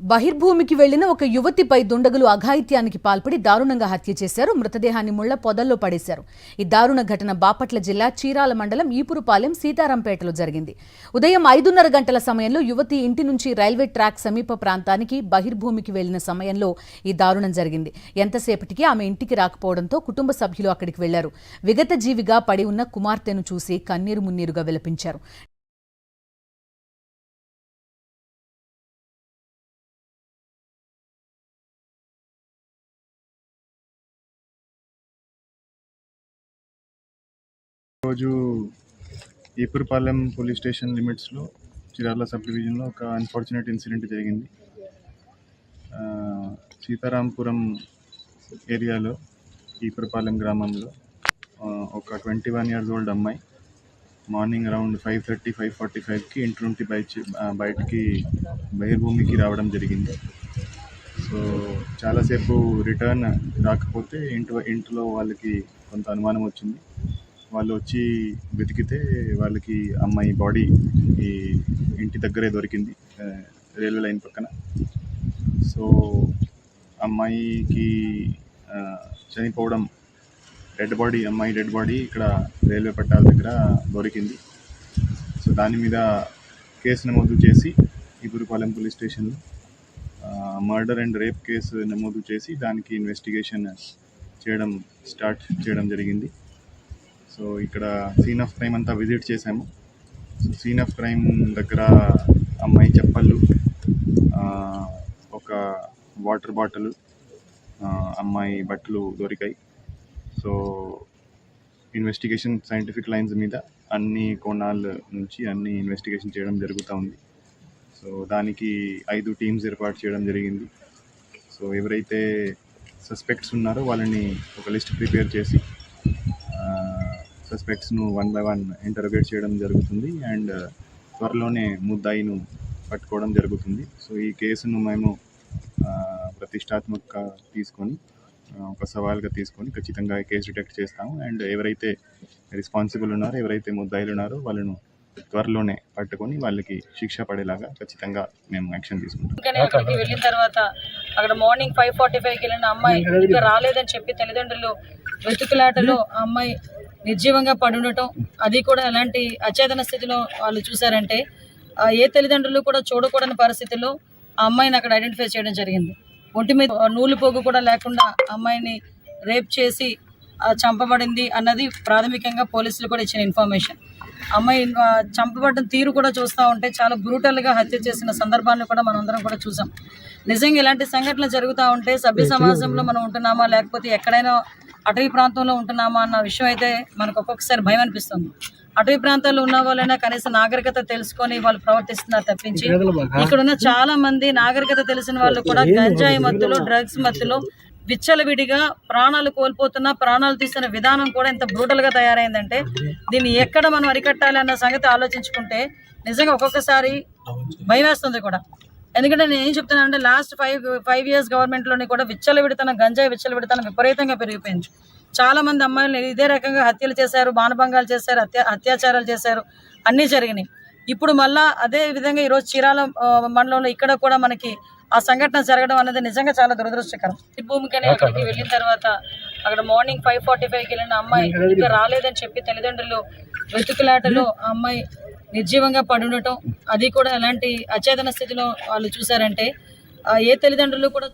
బహిర్భూమికి వెళ్ళిన ఒక యువతిపై దుండగులు అఘాయిత్యానికి పాల్పడి దారుణంగా హత్య చేశారు. మృతదేహాన్ని ముళ్ళ పొదల్లో పడేశారు. ఈ దారుణ ఘటన బాపట్ల జిల్లా చీరాల మండలం ఈపురుపాలెం సీతారాంపేటలో జరిగింది. ఉదయం ఐదున్నర గంటల సమయంలో యువతి ఇంటి నుంచి రైల్వే ట్రాక్ సమీప ప్రాంతానికి బహిర్భూమికి వెళ్ళిన సమయంలో ఈ దారుణం జరిగింది. ఎంతసేపటికి ఆమె ఇంటికి రాకపోవడంతో కుటుంబ సభ్యులు అక్కడికి వెళ్ళారు. విగత జీవిగా పడి ఉన్న కుమార్తెను చూసి కన్నీరు మున్నీరుగా విలపించారు. రోజు ఈపురపాలెం పోలీస్ స్టేషన్ లిమిట్స్లో చిరాల సబ్ డివిజన్లో ఒక అన్ఫార్చునేట్ ఇన్సిడెంట్ జరిగింది. సీతారాంపురం ఏరియాలో ఈపురపాలెం గ్రామంలో ఒక ట్వంటీ వన్ ఇయర్స్ ఓల్డ్ అమ్మాయి morning around five thirty five forty ఫైవ్కి ఇంటి నుండి బయట బయటికి బహిర్భూమికి రావడం జరిగింది. సో చాలాసేపు రిటర్న్ రాకపోతే ఇంటి ఇంట్లో వాళ్ళకి కొంత అనుమానం వచ్చింది. వాళ్ళు వచ్చి వెతికితే వాళ్ళకి అమ్మాయి బాడీ ఈ ఇంటి దగ్గరే దొరికింది రైల్వే లైన్ పక్కన. సో అమ్మాయికి చనిపోవడం డెడ్ బాడీ అమ్మాయి డెడ్ బాడీ ఇక్కడ రైల్వే పట్టాల దగ్గర దొరికింది. సో దాని మీద కేసు నమోదు చేసి ఇగురుపాలెం పోలీస్ స్టేషన్లో మర్డర్ అండ్ రేప్ కేసు నమోదు చేసి దానికి ఇన్వెస్టిగేషన్ చేయడం స్టార్ట్ చేయడం జరిగింది. సో ఇక్కడ సీన్ ఆఫ్ క్రైమ్ అంతా విజిట్ చేశాము. సో సీన్ ఆఫ్ క్రైమ్ దగ్గర అమ్మాయి చెప్పలు ఒక వాటర్ బాటిల్ అమ్మాయి బట్టలు దొరికాయి. సో ఇన్వెస్టిగేషన్ సైంటిఫిక్ లైన్స్ మీద అన్ని కోణాల నుంచి అన్ని ఇన్వెస్టిగేషన్ చేయడం జరుగుతూ ఉంది. సో దానికి ఐదు టీమ్స్ ఏర్పాటు చేయడం జరిగింది. సో ఎవరైతే సస్పెక్ట్స్ ఉన్నారో వాళ్ళని ఒక లిస్ట్ ప్రిపేర్ చేసి సస్పెక్ట్స్ను వన్ బై వన్ ఇంటర్వేట్ చేయడం జరుగుతుంది అండ్ త్వరలోనే ముద్దాయిను పట్టుకోవడం జరుగుతుంది. సో ఈ కేసును మేము ప్రతిష్టాత్మకంగా తీసుకొని ఒక సవాల్గా తీసుకొని ఖచ్చితంగా ఈ కేసు డిటెక్ట్ చేస్తాము. అండ్ ఎవరైతే రెస్పాన్సిబుల్ ఉన్నారో ఎవరైతే ముద్దాయిలు ఉన్నారో వాళ్ళను త్వరలోనే పట్టుకొని వాళ్ళకి శిక్ష పడేలాగా ఖచ్చితంగా మేము యాక్షన్ తీసుకుంటాం. అక్కడికి వెళ్ళిన తర్వాత అక్కడ మార్నింగ్ ఫైవ్ ఫార్టీ ఫైవ్కి వెళ్ళిన అమ్మాయి ఇంకా రాలేదని చెప్పి తల్లిదండ్రులు వెతుకులాటలో ఆ అమ్మాయి నిర్జీవంగా పడి ఉండటం అది కూడా ఎలాంటి అచేతన స్థితిలో వాళ్ళు చూసారంటే ఆ ఏ తల్లిదండ్రులు కూడా చూడకూడని పరిస్థితిలో ఆ అమ్మాయిని అక్కడ ఐడెంటిఫై చేయడం జరిగింది. ఒంటి మీద నూలు పోగు కూడా లేకుండా అమ్మాయిని రేప్ చేసి చంపబడింది అన్నది ప్రాథమికంగా పోలీసులు కూడా ఇచ్చిన ఇన్ఫర్మేషన్. అమ్మాయి చంపబడ్డ తీరు కూడా చూస్తూ ఉంటే చాలా బ్రూటల్గా హత్య చేసిన సందర్భాన్ని కూడా మనం అందరం కూడా చూసాం. నిజంగా ఇలాంటి సంఘటనలు జరుగుతూ ఉంటే సభ్య సమాజంలో మనం ఉంటున్నామా లేకపోతే ఎక్కడైనా అటవీ ప్రాంతంలో ఉంటున్నామా అన్న విషయం అయితే మనకు ఒక్కొక్కసారి భయం అనిపిస్తుంది. అటవీ ప్రాంతాల్లో ఉన్న వాళ్ళైనా కనీసం నాగరికత తెలుసుకొని వాళ్ళు ప్రవర్తిస్తున్నారు తప్పించి ఇక్కడ ఉన్న చాలా మంది నాగరికత తెలిసిన వాళ్ళు కూడా గంజాయి మత్తులో డ్రగ్స్ మత్తులో విచ్చలవిడిగా ప్రాణాలు కోల్పోతున్న ప్రాణాలు తీస్తున్న విధానం కూడా ఎంత బ్రూటల్గా తయారైందంటే దీన్ని ఎక్కడ మనం అరికట్టాలి అన్న సంగతి ఆలోచించుకుంటే నిజంగా ఒక్కొక్కసారి భయం వేస్తుంది కూడా. ఎందుకంటే నేను ఏం చెప్తున్నానంటే లాస్ట్ ఫైవ్ ఫైవ్ ఇయర్స్ గవర్నమెంట్లోని కూడా విచ్చలవిడితనం గంజాయి విచ్చలవిడితనం విపరీతంగా పెరిగిపోయింది. చాలా మంది అమ్మాయిలు ఇదే రకంగా హత్యలు చేశారు మానభంగాలు చేశారు హత్య అత్యాచారాలు చేశారు అన్నీ జరిగినాయి. ఇప్పుడు మళ్ళా అదే విధంగా ఈరోజు చీరాల మండలంలో ఇక్కడ కూడా మనకి ఆ సంఘటన జరగడం అనేది నిజంగా చాలా దురదృష్టకరం. భూమికని అక్కడికి వెళ్ళిన తర్వాత అక్కడ మార్నింగ్ ఫైవ్ ఫార్టీ ఫైవ్కి వెళ్ళిన అమ్మాయి ఇంకా రాలేదని చెప్పి తల్లిదండ్రులు వెతుకులాటలో ఆ అమ్మాయి నిర్జీవంగా పడుండటం అది కూడా ఎలాంటి అచేతన స్థితిలో వాళ్ళు చూసారంటే ఏ తల్లిదండ్రులు కూడా